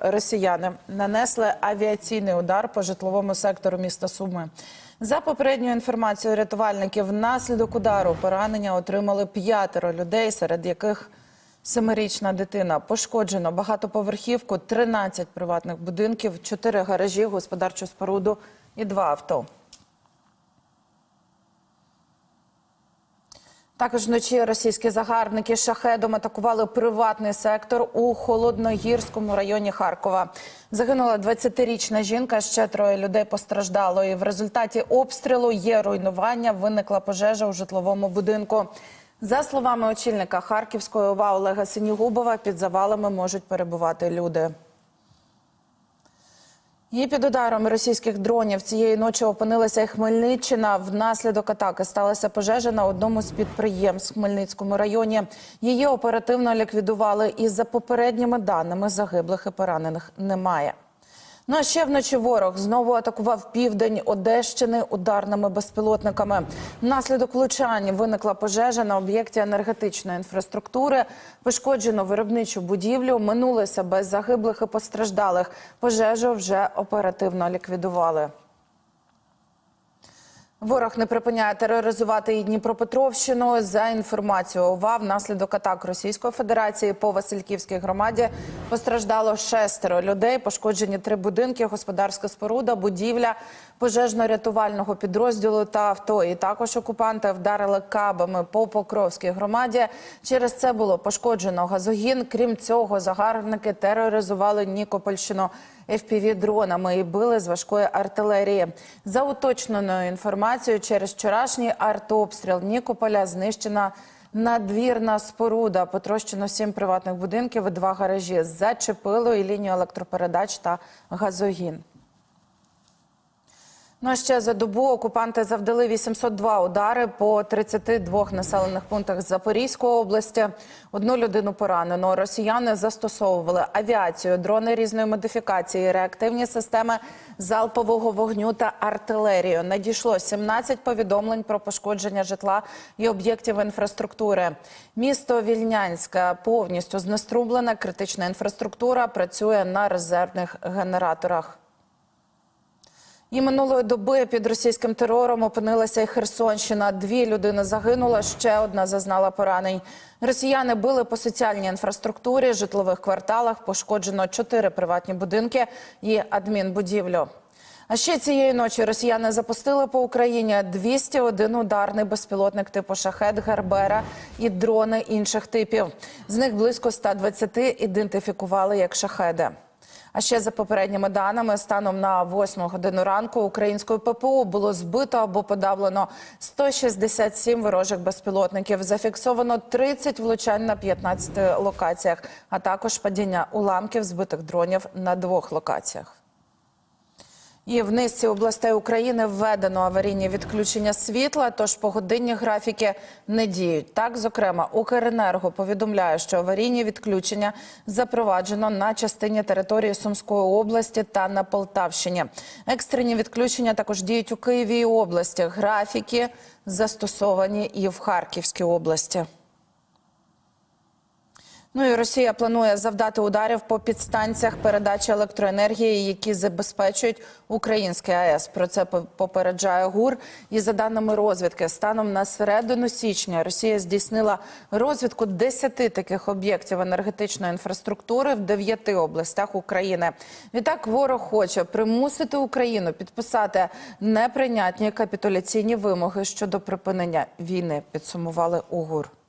Росіяни нанесли авіаційний удар по житловому сектору міста Суми. За попередньою інформацією рятувальників, внаслідок удару поранення отримали п'ятеро людей, серед яких семирічна дитина. Пошкоджено багатоповерхівку, 13 приватних будинків, 4 гаражі, господарчу споруду і 2 авто. Також вночі російські загарбники шахедом атакували приватний сектор у холодногірському районі Харкова. Загинула 20-річна жінка. Ще троє людей постраждало. І в результаті обстрілу є руйнування. Виникла пожежа у житловому будинку. За словами очільника Харківської ОВА Олега Синігубова, під завалами можуть перебувати люди. І під ударом російських дронів цієї ночі опинилася і Хмельниччина. Внаслідок атаки сталася пожежа на одному з підприємств в Хмельницькому районі. Її оперативно ліквідували. І за попередніми даними загиблих і поранених немає. Ну а ще вночі ворог знову атакував південь Одещини ударними безпілотниками. Внаслідок влучань виникла пожежа на об'єкті енергетичної інфраструктури. Пошкоджено виробничу будівлю. Минулися без загиблих і постраждалих. Пожежу вже оперативно ліквідували. Ворог не припиняє тероризувати і Дніпропетровщину. За інформацією ОВА, внаслідок атак Російської Федерації по Васильківській громаді постраждало шестеро людей. Пошкоджені три будинки, господарська споруда, будівля пожежно-рятувального підрозділу та авто. І також окупанти вдарили кабами по Покровській громаді. Через це було пошкоджено газогін. Крім цього, загарбники тероризували Нікопольщину. FPV-дронами і били з важкої артилерії. За уточненою інформацією, через вчорашній артобстріл Нікополя знищена надвірна споруда. Потрощено сім приватних будинків два гаражі. Зачепило і лінію електропередач та газогін. Ну ще за добу окупанти завдали 802 удари по 32 населених пунктах Запорізької області. Одну людину поранено. Росіяни застосовували авіацію, дрони різної модифікації, реактивні системи залпового вогню та артилерію. Надійшло 17 повідомлень про пошкодження житла і об'єктів інфраструктури. Місто Вільнянське повністю знеструмлене. Критична інфраструктура працює на резервних генераторах. І минулої доби під російським терором опинилася і Херсонщина. Дві людини загинула, ще одна зазнала поранень. Росіяни били по соціальній інфраструктурі, житлових кварталах. Пошкоджено чотири приватні будинки і адмінбудівлю. А ще цієї ночі росіяни запустили по Україні 201 ударний безпілотник типу шахет Гербера і дрони інших типів. З них близько 120 ідентифікували як шахеди. А ще за попередніми даними, станом на 8 годину ранку українською ППО було збито або подавлено 167 ворожих безпілотників. Зафіксовано 30 влучань на 15 локаціях, а також падіння уламків збитих дронів на двох локаціях. І в низці областей України введено аварійні відключення світла, тож погодинні графіки не діють. Так, зокрема, Укренерго повідомляє, що аварійні відключення запроваджено на частині території Сумської області та на Полтавщині. Екстрені відключення також діють у Києві і області. Графіки застосовані і в Харківській області. Ну і Росія планує завдати ударів по підстанціях передачі електроенергії, які забезпечують український АЕС. Про це попереджає ГУР. І за даними розвідки, станом на середину січня Росія здійснила розвідку 10 таких об'єктів енергетичної інфраструктури в 9 областях України. Відтак ворог хоче примусити Україну підписати неприйнятні капітуляційні вимоги щодо припинення війни. Підсумували у ГУР.